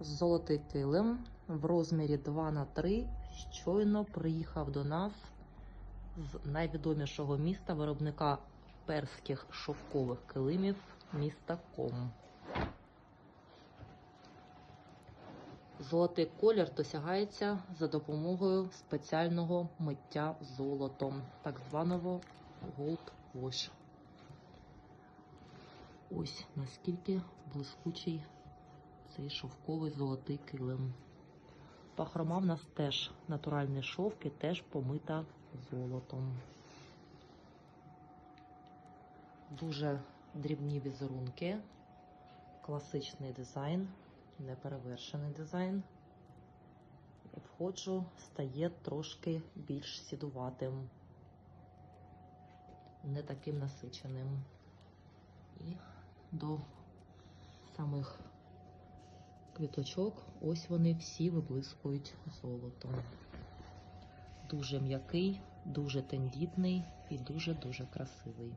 Золотий килим в розмірі 2 на 3 щойно приїхав до нас з найвідомішого міста виробника перських шовкових килимів міста Ком. Золотий колір досягається за допомогою спеціального миття золотом, так званого Gold Wash. Ось наскільки блискучий цей шовковий золотий килим. Пахрома в нас теж натуральний шовк і теж помита золотом. Дуже дрібні візерунки, класичний дизайн, неперевершений дизайн. Входжу, стає трошки більш сідуватим, не таким насиченим. І до квіточок, ось вони всі виблискують золотом. Дуже м'який, дуже тендітний і дуже-дуже красивий.